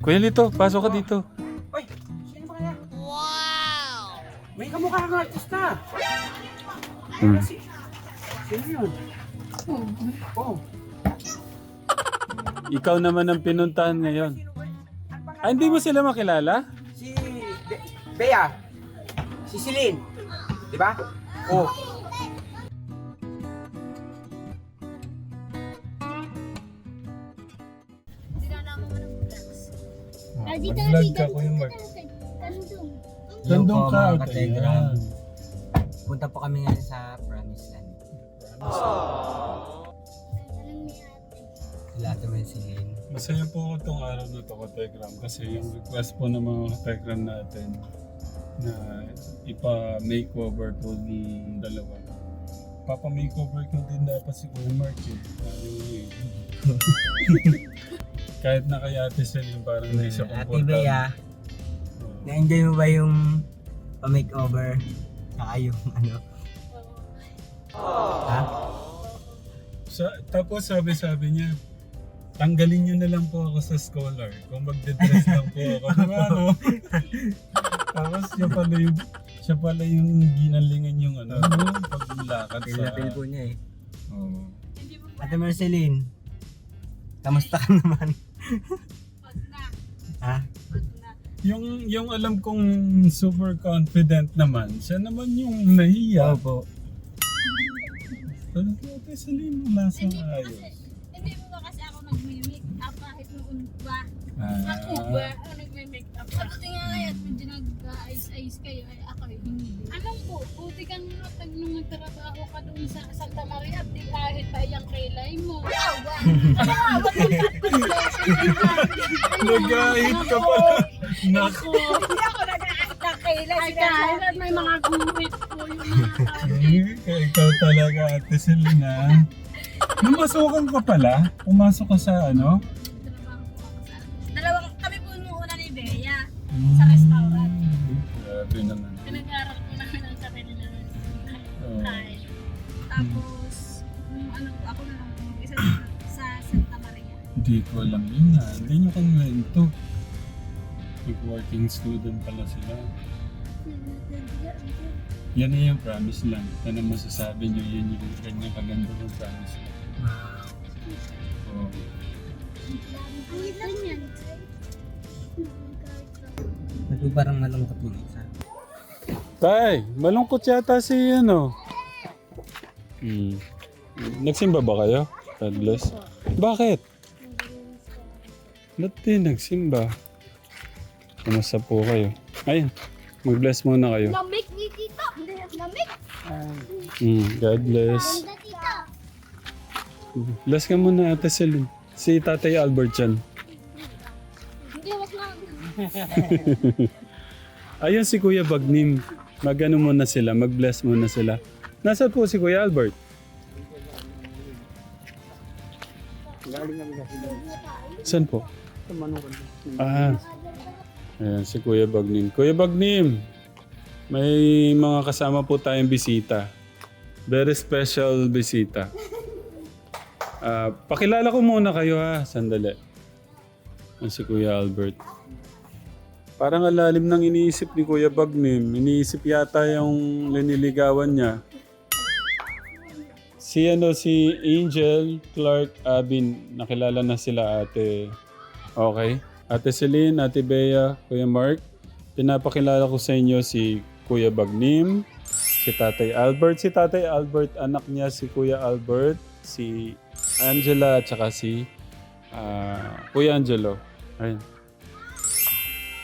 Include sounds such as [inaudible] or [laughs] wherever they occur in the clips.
Kuya Lito, pasok ka dito. Uy, sino ba kaya? Wow! May kamukha kang artista. Hmm. Si, sino yun? Oh. Ikaw naman ang pinuntahan ngayon. Sino ba? Ano? Ah, hindi mo sila makilala? Si Be- Bea. Si Celine. Di ba? Oh. Ah, dito Mag-vlog na ka, Kuya Mark. Tandong. Nandun ka. mga kategram. Ayan. Punta po kami ngayon sa Promised Land. Sila ate may silin. Masaya po ako itong araw na to, Kategram, kasi yung request po ng mga Kategram natin na ipa-makeover po ng dalawa. Papa-makeover ko din dapat si Kuya Mark eh. Niya eh. [laughs] Kahit na kay Ate Sel yung parang hindi siya Ate komportable. Bea, na-enjoy mo ba yung pa-makeover? Saka yung [laughs] ano? Ha? Sa, tapos sabi-sabi niya, tanggalin niyo na lang po ako sa scholar kung magde-dress lang po ako. Diba, ano? [laughs] tapos siya pala yung siya pala yung ginalingan yung ano, paglakad Feel sa... na feel po niya eh. Oo. Ate Marceline, kamusta ka naman? Ha? Yung, yung alam kong super confident naman, siya naman yung nahiya. Opo. Ko, ate, salin mo lasang ayos. Hindi mo ba kasi ako nag-make up kahit noon ba? Ako Ah, ba? Ako nag-make up. Pati nga ngayon, medyo nag-ayos-ayos kayo, ay eh, hindi. Alam po, puti ka nga pag nung nagtrabaho ka doon sa Santa Maria, di kahit pa yung kilay mo. Awa! Awa! Nagahit ka pala. Naku. Hindi ako nag-aakit ng kilay. Ay, kahit at may mga guhit po yung mga tao. [laughs] Ikaw talaga, Ate Selena. Namasukan ka pala? Pumasok ka sa ano? Dalawang, kami po nung una ni Bea. Sa restaurant. Grabe naman. Tapos, nung ano po, ako na lang po isa sa, sa Santa Maria. Hindi ko alam yun na. Hindi nyo kanwento. Nag-working student pala sila. Yan na yung promise lang. Ano masasabi nyo, yun yung ganyan kaganda ng promise lang. Oo. Ang niyan. Parang malungkot yung isa? Tay, malungkot yata si ano. Hmm. Nagsimba ba kayo? God bless. Bakit? Ba't di nagsimba? Kumusta po kayo? Ayun, mag-bless muna kayo. Lamig ni Tito. Lamig. Hmm, God bless. Bless ka muna ate Celine. Si Tatay Albert yan. Hindi, wag lang. [laughs] Ayun si Kuya Bagnim. Magano muna sila, mag-bless muna sila. Nasaan po si Kuya Albert? Saan po? Ah. Ayan, si Kuya Bagnim. Kuya Bagnim, may mga kasama po tayong bisita. Very special bisita. Ah, pakilala ko muna kayo ha, sandali. Yan si Kuya Albert. Parang alalim ng iniisip ni Kuya Bagnim. Iniisip yata yung liniligawan niya. Si ano, si Angel Clark Abin. Nakilala na sila ate. Okay. Ate Celine, Ate Bea, Kuya Mark. Pinapakilala ko sa inyo si Kuya Bagnim, si Tatay Albert. Si Tatay Albert, anak niya si Kuya Albert, si Angela, at saka si ah, Kuya Angelo. Ayun.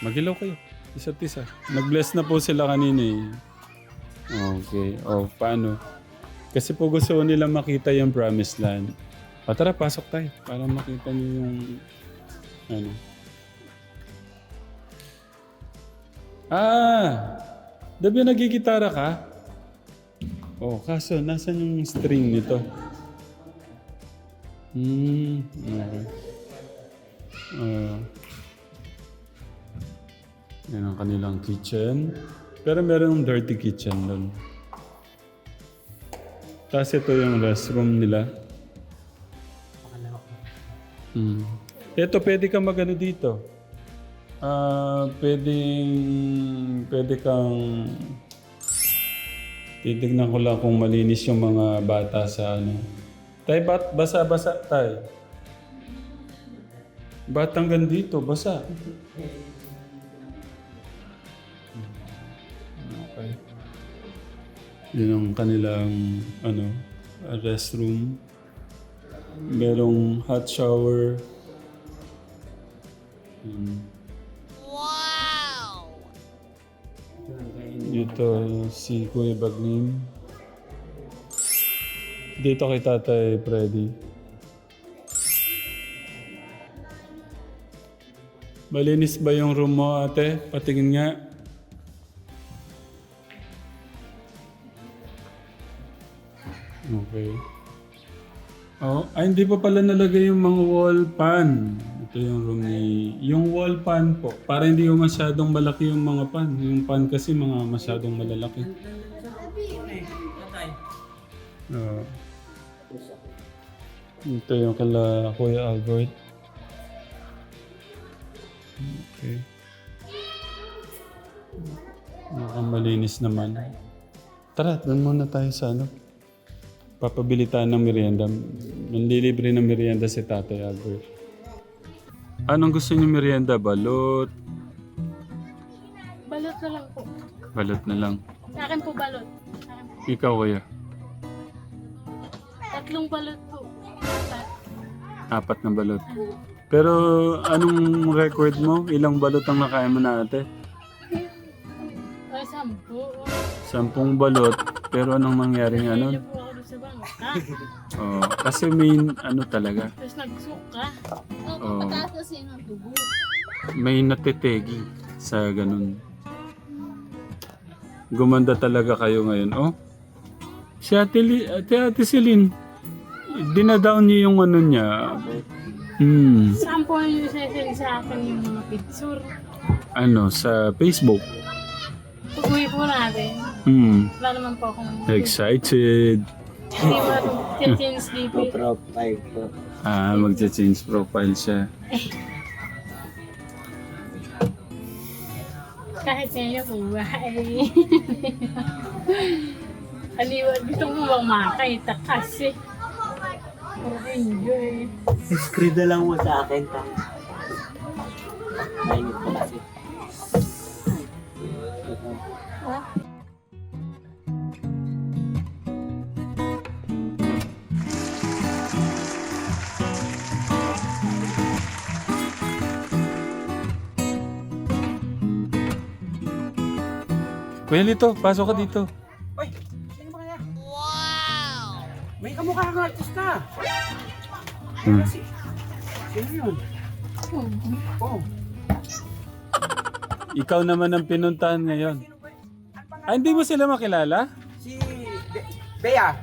Magilaw kayo. Isa't isa. Nag-bless na po sila kanina eh. Okay. O, paano? Kasi po gusto nila makita yung promised land. O tara, pasok tayo. Para makita niyo yung... Ano. Ah! Dabi nagigitara ka? Oh, kaso, nasan yung string nito? Hmm, okay. Ah. Yan ang kanilang kitchen. Pero meron ng dirty kitchen doon. Tapos ito yung restroom nila. Hmm. Ito, pwede ka magano dito. Ah, pwedeng, pwede kang, titignan ko lang kung malinis yung mga bata sa ano. Tay, bat, basa-basa, tay. Ba't hanggang dito? Basa. Yun ang kanilang, ano, restroom. Merong hot shower. Hmm. Dito si Kuya Bagnim. Dito kay Tatay Freddy. Malinis ba yung room mo, ate? Patingin nga. Okay. Oh, ay hindi pa pala nalagay yung mga wall pan. Ito yung room ni... Yung wall pan po. Para hindi yung masyadong malaki yung mga pan. Yung pan kasi mga masyadong malalaki. Oo. ito yung kala Kuya Albert. Okay. Mukhang malinis naman. Tara, doon muna tayo sa ano. Papabili tayo ng merienda. Manlilibre ng merienda si Tatay Albert. Anong gusto niyo merienda? Balot? Balot na lang po. Balot na lang. Sa akin po balot. Sa akin po. Ikaw kuya? Tatlong balot po. Apat. Apat na balot. Pero anong record mo? Ilang balot ang nakain mo na ate? Ay, sampu. Sampung balot. Pero anong nangyari nga nun? Oh, kasi may ano talaga. Tapos nagsuka. Oo. Pataas kasi ng dugo. May natitegi sa ganun. Gumanda talaga kayo ngayon. Oh, si Ate, Li, Ate, Ate Celine, dinadown niyo yung ano niya. Hmm, po yung isa sa akin yung mga picture? ano, sa Facebook. Pag-uwi po natin. Hmm, Wala naman po akong... excited. Hindi ba ito change DP? Profile. Ah, magcha-change profile siya. Kahit ngayon po ba ay... Aniwa, gusto mo bang makakita kasi? Pero enjoy. Screen na lang mo sa akin, ta. Mainit ko kasi. Kuya Lito, pasok ka dito. Uy, sino ba kaya? Wow! May kamukha kang artista. Hmm. Sino yun? Oh. Ikaw naman ang pinuntahan ngayon. Ano? Ah, hindi mo sila makilala? Si Be- Bea.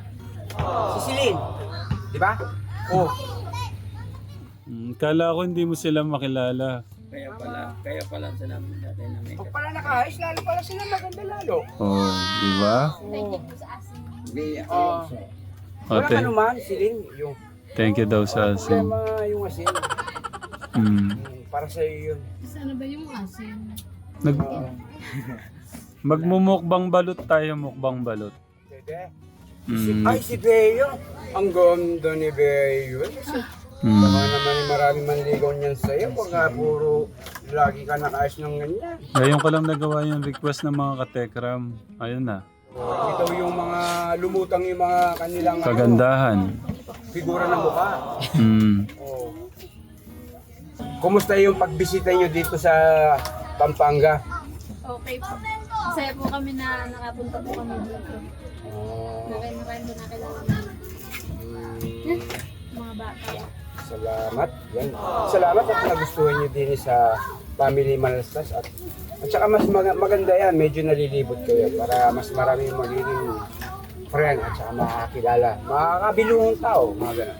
Si Celine. Di ba? Oh. Hmm, kala ko hindi mo sila makilala. Kaya pala, kaya pala sa namin dati na may Pag pala nakaayos, lalo pala sila maganda lalo. Oh, di ba? Oh. Wala Ate, ka naman, Celine. Yung thank you daw sa asin. problema yung asin. Hmm. Mm, Para sa iyo yun. Sana ba yung asin? Nag [laughs] Magmumukbang balot tayo, mukbang balot. Pwede. Si, Hmm. ay, si Bea. Ang ganda ni yun. Hmm. Baka naman marami manligaw niyan sa'yo. Baka puro lagi ka nakaayos ng ganyan. Ngayon ko lang nagawa yung request ng mga katekram. Ayun na. Ito yung mga lumutang yung mga kanilang ano, Kagandahan. figura ng mukha. Hmm. Oh. Kumusta yung pagbisita nyo dito sa Pampanga? Okay po. Masaya po kami na nakapunta po kami dito. Oh, Maraming po nakilala namin. mm, Mga bata. Salamat. Yan. Salamat at nagustuhan nyo din sa Family Malastas at at saka mas mag- maganda yan, medyo nalilibot kayo para mas marami yung magiging friend at saka makakilala. Makakabilungong tao, mga ganun.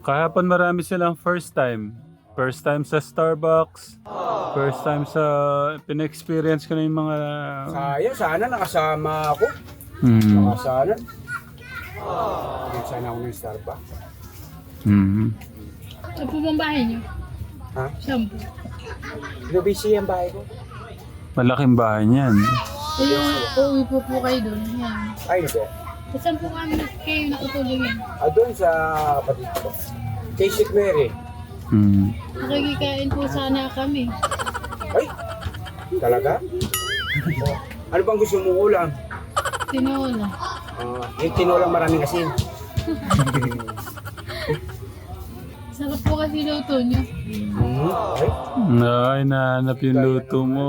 Kahapon marami silang first time. First time sa Starbucks. First time sa... Pina-experience ko na yung mga... Sayang, sana nakasama ako. Hmm. Baka sana. Bigyan sana ako ng Starbucks. Hmm. Ano po bang bahay niyo? Ha? Saan po? Lubisi ang bahay ko. Malaking bahay niyan. Kung uuwi po po kayo doon, yan. Ay, hindi. Saan po kami kayo natutulungin? Ah, doon sa kapatid ko. Kay St. Mary. Hmm. Nakikikain po sana kami. Ay, talaga? ano bang gusto mong ulam? Tinola. Ah, yung tinolang maraming asin. [laughs] Sarap po kasi luto niyo. Mhm. Ay, nahanap yung luto mo.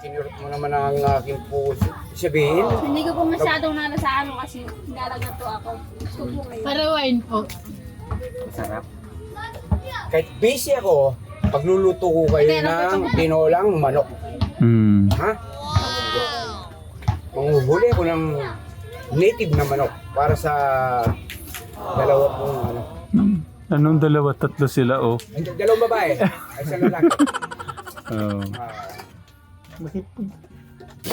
kinurot mo naman ang aking puso. Sabihin, Hindi ko po masyadong nana sa ano kasi nalagato ako. Gusto po ngayon. Para wine po. Masarap. Kahit busy ako, pagluluto ko kayo ng tinolang manok. Hmm. Ha? Manguhuli ako ng native na manok para sa dalawa pong ano. Anong dalawa? Tatlo sila, oh. Ay, dalawang babae. Ay, sa lalaki. [laughs] Oh. Ah,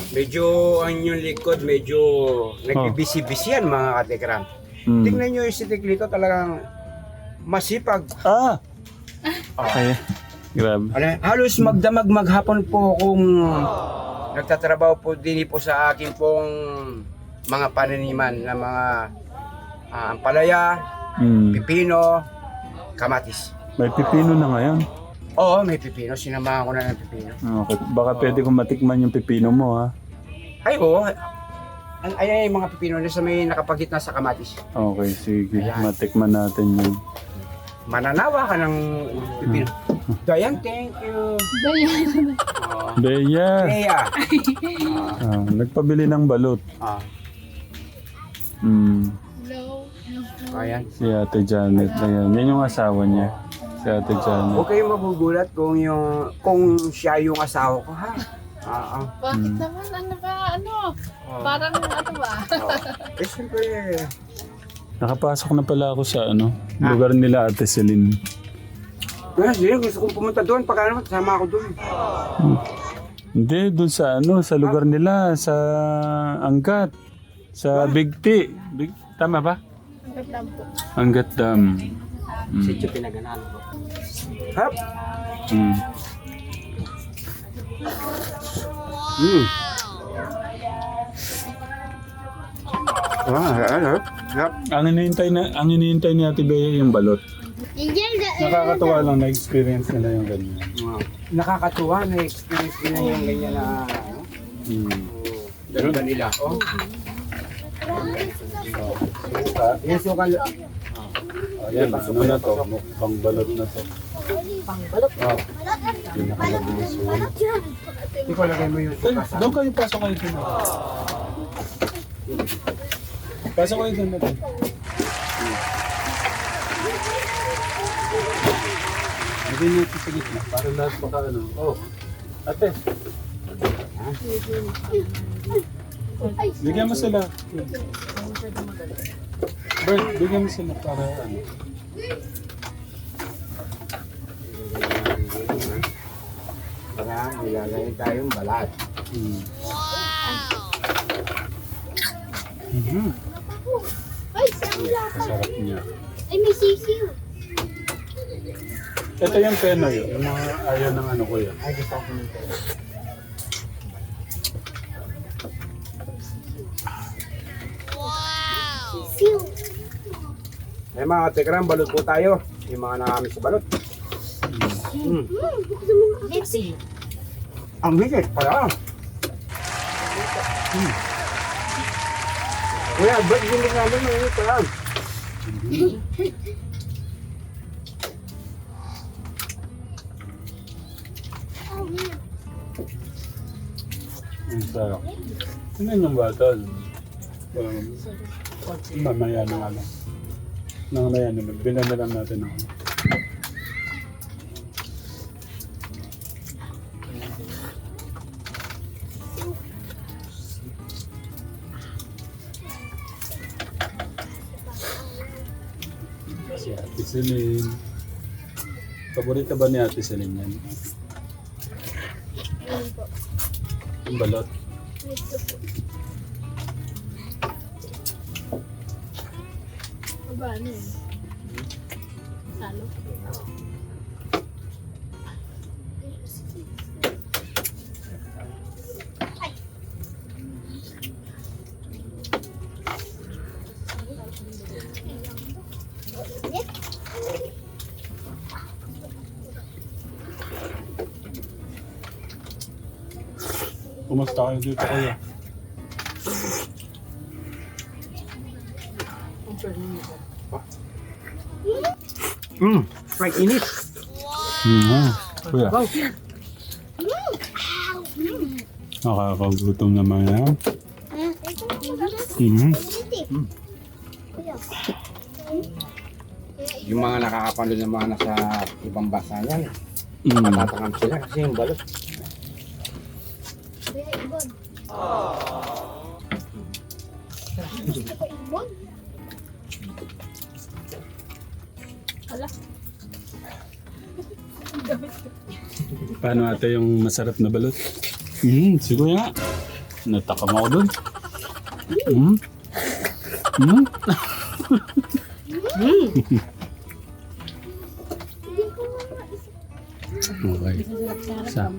medyo ang yung likod, medyo nagbibisi-bisi yan mga katekram. Hmm. Tingnan nyo yung si Tiklito talagang masipag. Ah! Okay. Grabe. Ano, halos magdamag maghapon po kung nagtatrabaho po din po sa akin pong mga pananiman na mga ah, ampalaya, Hmm. pipino, kamatis. May pipino na ngayon. Oo, may pipino. Sinamahan ko na ng pipino. Okay. Baka pwede kong matikman yung pipino mo, ha? Ay, oo. Ay, ay, ay, mga pipino na sa may nakapagitna sa kamatis. Okay, sige. Ayan. Matikman natin yun. Mananawa ka ng pipino. Dayan, thank you. Dayan. [laughs] Oo. Bea! Leia. Ah, nagpabili ng balot. Ah, Hmm. Ayan. Si Ate Janet. Ayan. Yan yung asawa niya. Si Ate Janet. Huwag kayong magugulat kung yung kung siya yung asawa ko ha. Ah, ah. Bakit naman ano ba ano? ah. Parang ano ba? Ah. Eh, siyempre, Nakapasok na pala ako sa ano, lugar nila Ate Celine. ah, sige, gusto kong pumunta doon. Pagka naman, sama ako doon. Hindi, dun sa ano, sa lugar nila, sa Angkat. Sa Big T. Big, tama ba? Angkat Dam. Mm. Sityo pinaganan ko. Hap! Mm. Hmm. Ah, ano? Hap! Ang hinihintay na ang hinihintay ni Ate Bea yung balot. Nakakatuwa lang na experience nila yung ganyan. Wow. Nakakatuwa na experience nila yung ganyan na ano, Mm. dalawa nila. Oh. Yung sukal. Ayan, ano na to? Pang balot na to. Pang balot? Oo. Pinakalabas yun. Ikaw lagay mo yung sukal sa... Doon kayo, pasok kayo doon. Pasok kayo doon natin. Lagay niyo ito sa gitna para lahat baka ano. Oh, ate. Bigyan mo sila. Bert, bigyan mo sila para ano. Kaya nilagay tayong balat. Hmm. Ay, sila. Sarap niya. Ay, may sisiw. Ito yung peno yun. Yung mga ayaw ng ano ko yan. Ay, gusto ko nito. Sisiw. Eh mga tekram, balot po tayo. Yung mga nakami sa balot. Mm. Lipsy. Ang higit pala. Mm. Kuya, ba't hindi namin ang higit pala? Ang sarap. Ano yung bata? Um, mamaya na nga lang. Mamaya na lang. Bilan na lang natin ako. Si Ate Celine. Paborito ba ni Ate Celine yan? Yung balot. ba ano eh. yun? Salo? Kumusta kayo dito kayo? Hmm, may init. Hmm, kuya. Nakakagutom naman yan. Hmm. Yung mga nakakapanood ng mga nasa ibang bansa yan, Hmm. matatakam sila kasi yung balot. Paano ate yung masarap na balot? Hmm, siguro nga. Natakam ako dun. Hmm. Hmm. okay. Sa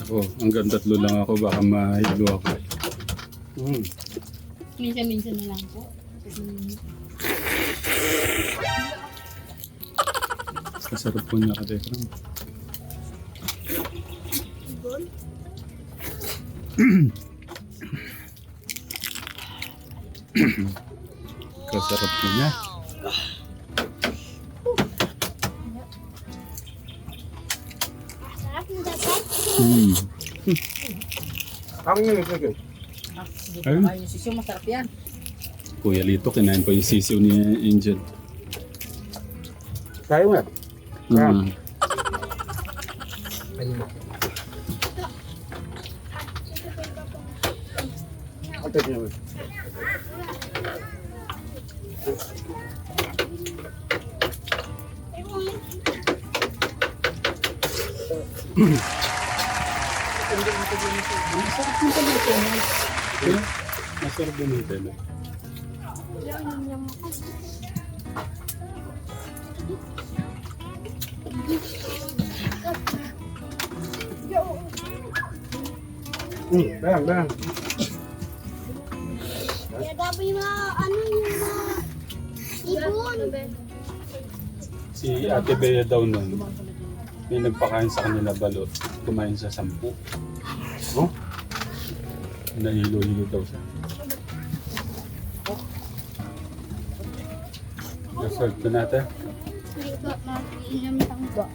ako, hanggang tatlo lang ako, baka mahilo ako. Hmm. Minsan-minsan na lang po. Kasarap po niya ka, Tekram. Kasarap po niya. Hmm. Ang yun, sige. Ayun. Ay, yung sisyo masarap yan. Kuya Lito, kinain pa yung sisiw ni Angel. Tayo nga. Hmm. Ito din naman. Masarap din yung tela. Hmm, bayang, bayang. Si Ate Bea daw nun, may nagpakain sa kanila balot. Kumain siya sampu. Oh? Nahilo-hilo daw siya. Nasolve ko natin. Hindi ko mag-inom ng ba.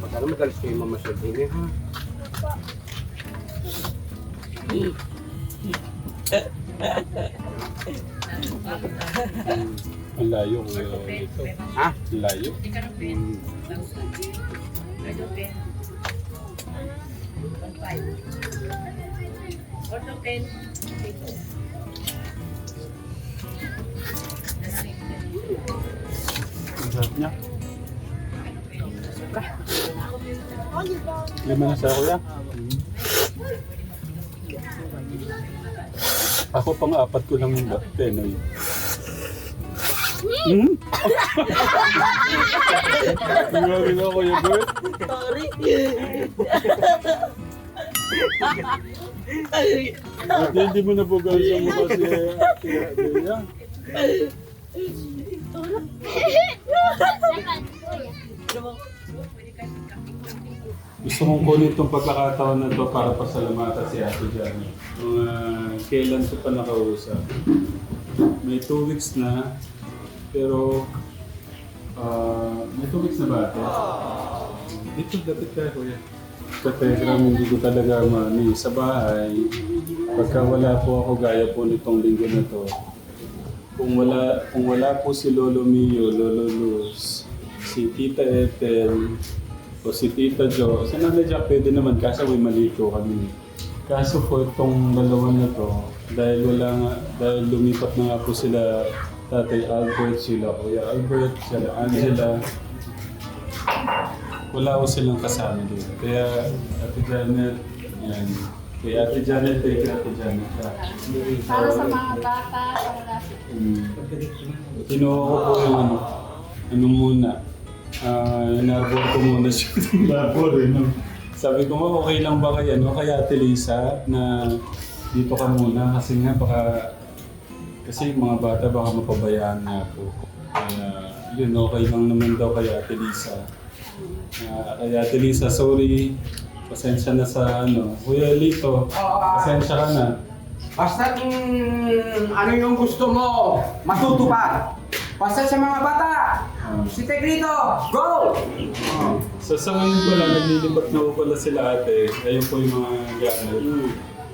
Magkano madalas kayo mamasyal din eh, ha? Ang layo kuya dito. Ha? Ang layo. Hmm. Ang sarap niya. Lima na sa kuya. Ako pang apat ko lang yung tenoy. Hmm? Grabe na kuya Bert. At hindi mo nabugal sa mukha si Ate Bea. Gusto kong kunin itong pagkakataon na to para pasalamatan si Ate Johnny. Mga kailan ko pa nakausap. May two weeks na, pero ah, may two weeks na ba ate? Dito, dapat tayo kuya. Sa Telegram, hindi ko talaga mani. Sa bahay, pagka wala po ako gaya po nitong linggo na to, kung wala kung wala po si Lolo Mio, Lolo Luz, si Tita Ethel, o si Tita Jo, si Nanay Jack pwede naman kaso may malito kami. Kaso po itong dalawa na to, dahil wala nga, dahil lumipat na nga po sila Tatay Albert, sila Kuya Albert, sila Angela, wala ko silang kasama doon. Kaya Ate Janet, yan. Kay Ate Janet, kay Ate Janet. Para sa mga bata, para Mm. Kinuha ko po yung ano, ano muna. Ah, inabot ko muna siya [laughs] ng labor. Eh? Sabi ko, "Ma, okay lang ba kay, ano, kay Ate Lisa na dito ka muna kasi nga baka kasi mga bata baka mapabayaan nga po. Kaya Yun, okay lang naman daw kay Ate Lisa. Ah, kay Ate sorry. Pasensya na sa ano. Kuya Lito, pasensya ka na. Basta mm, ano yung gusto mo, matutupad. Basta sa mga bata, si Tegrito, go! Oh. So sa ngayon pala, naglilibat na po pala sila ate. Ayun po yung mga gamit.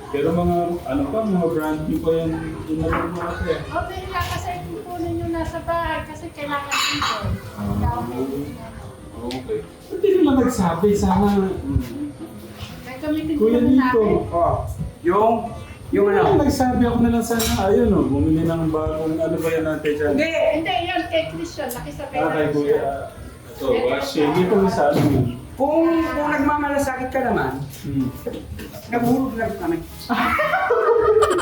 Pero mga, ano pa, mga brand new pa yan. Inalong mo ate. Okay lang kasi kukunin nyo nasa bahay kasi kailangan dito. Okay. Ba't di naman nagsabi? Sana, Kaya gamitin ko Kuya na Lito. natin. Oh, yung, yung Ano? ano. Nagsabi ako na lang sana, ayun o, bumili ng bagong, ano ba yan natin dyan? Hindi! Hindi, yan kay Christian. Nakisabay Ah, kay na Kuya. Dito mo sa ano mo. Kung, kung nagmamalasakit ka naman, Hmm. naghuhulog lang kami. [laughs]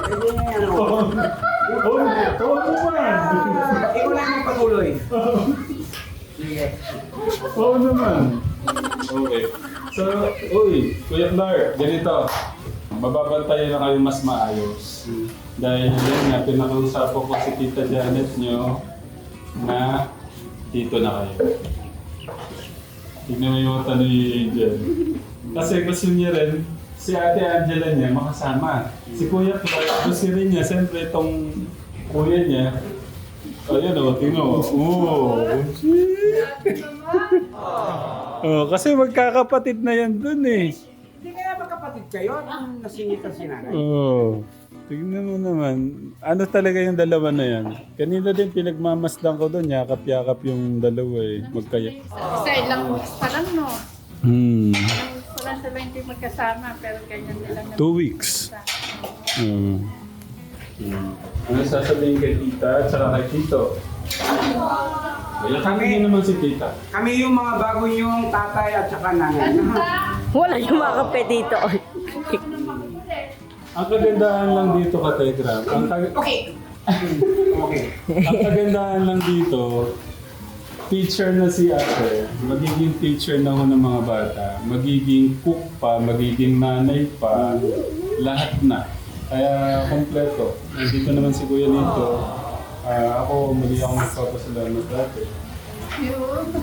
Hindi, ano. Oh, oh, oh, naman. Ah, Ikaw lang yung patuloy. Oo naman. Okay. So, uy, Kuya Clark, ganito. Mababantayan na kayo mas maayos. Dahil yan nga, pinakausap ko si Tita Janet nyo na dito na kayo. Tignan mo yung mata ni Angel. Kasi gusto niya rin, si Ate Angela niya makasama. Si Kuya Clark, gusto rin niya, siyempre itong kuya niya, Ayan o, tingnan mo. Oo. Oh, kasi magkakapatid na yan dun eh. Magkapatid kayo nung nasingit ang sinanay. Oo. Oh, tingnan mo naman. Ano talaga yung dalawa na yan? Kanina din pinagmamasdan ko dun, yakap-yakap yung dalawa eh. Magkaya. Isa ilang weeks pa lang, no? Hmm. Ilang weeks pa lang sila hindi magkasama, pero ganyan nila na. Two weeks. Hmm. Hmm. Ano sasabihin kay tita at saka kay tito? Kaya kami naman si tita. Kami yung mga bago yung tatay at saka nanay. Wala yung mga kape dito. Ang kagandahan lang dito ka Tegram, ang, kag- Okay. Okay. ang kagandahan lang dito, teacher na si ate, magiging teacher na ho ng mga bata, magiging cook pa, magiging nanay pa, lahat na. Kaya kompleto. Nandito naman si Kuya Lito. Ah, ako, muli ako magpapasalamat dati.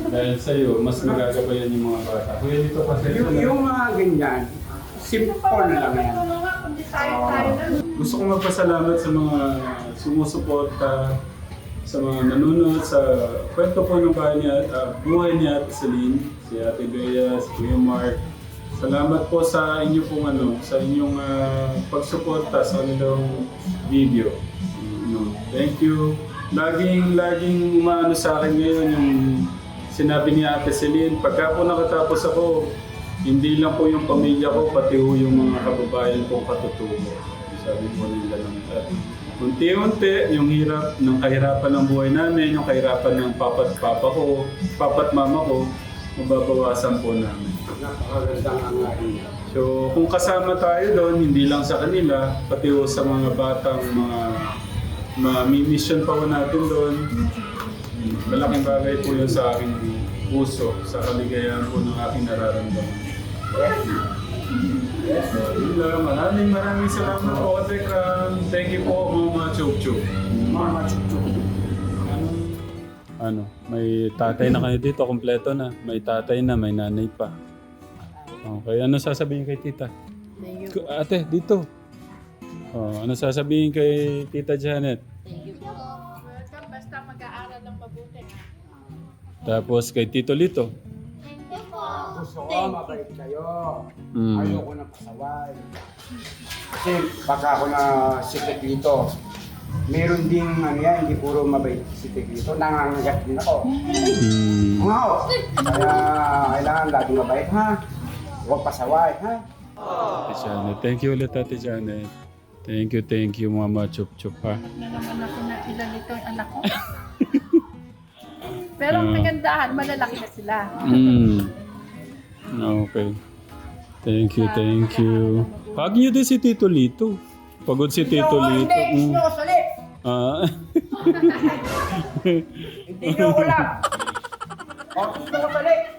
Dahil sa'yo, mas magagabayan yung mga bata. Kuya Lito, pasensya Yung, na. yung mga ganyan, simple na lang yan. Lang. Gusto ko magpasalamat sa mga sumusuporta, sa mga nanonood sa kwento po ng bahay niya, uh, buhay ni Ate Celine, si Ate Bea, si Kuya Mark. Salamat po sa inyo pong ano, sa inyong ah, pagsuporta sa kanilang video. No, thank you. Laging, laging umaano sa akin ngayon yung sinabi ni Ate Celine, pagka po nakatapos ako, hindi lang po yung pamilya ko, pati po yung mga kababayan kong katutubo. Sabi po nila lang Unti-unti, yung hirap ng kahirapan ng buhay namin, yung kahirapan ng papat papa ko, papat mama ko, mababawasan po namin. Napakagandang hangarin. So, kung kasama tayo doon, hindi lang sa kanila, pati po sa mga batang mga ma-mission pa po natin doon. Malaking bagay po yun sa aking puso, sa kaligayahan po ng aking nararamdaman. So, yun lang. Maraming maraming salamat po, Tekram. Thank you po, Mama Chuk Chuk. Mga chuchuk. Ano, may tatay na kayo dito, kompleto na. May tatay na, may nanay pa. Okay, ano sasabihin kay tita? Ku- Ate, dito. Oh, ano sasabihin kay Tita Janet? Welcome, basta mag-aaral lang mabuti. Tapos kay Tito Lito. Gusto ko mabait kayo. Mm. Ayoko na pasaway. Kasi baka ako na si Teklito. Meron ding ano yan, hindi puro mabait si Teklito. Nangangagat din ako. Mm. Mga ako. Kaya kailangan laging mabait ha. Huwag pasaway ha. Ate Janet. Thank you ulit, Ate Janet. Thank you, thank you, Mama Chup Chup, ha? Na naman ako na ilan ito yung anak ko. [laughs] Pero ang Ah. kagandahan, malalaki na sila. Mm. Okay. Thank you, thank you. Hug niyo din si Tito Lito. Pagod si Tito Lito. Mm. Ah. [laughs] Hindi ko lang.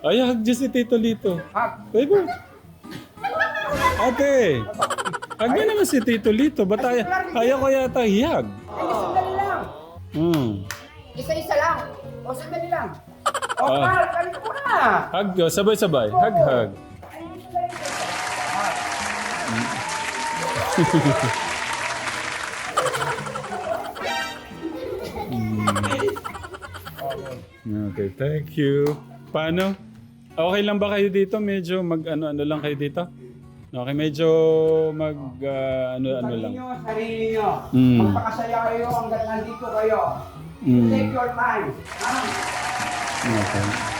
Ay, hug niyo si Tito Lito. Ha? Pwede. Ate, hug niyo naman si Tito Lito. Ba't ayaw, ayaw ko yata hiyag? Ay, sandali lang. Hmm. Isa-isa lang. O, sandali lang. O, Ah. Carl, kalit mo na. Hug, oh, sabay-sabay. Hug, hug. [laughs] Okay, thank you. Paano? Okay lang ba kayo dito? Medyo mag ano-ano lang kayo dito? Okay, medyo mag ah, ano-ano Sarili lang. nyo, sarili nyo. Mm. Magpakasaya kayo hanggang nandito kayo. Mm. Take your time. Ah. Okay.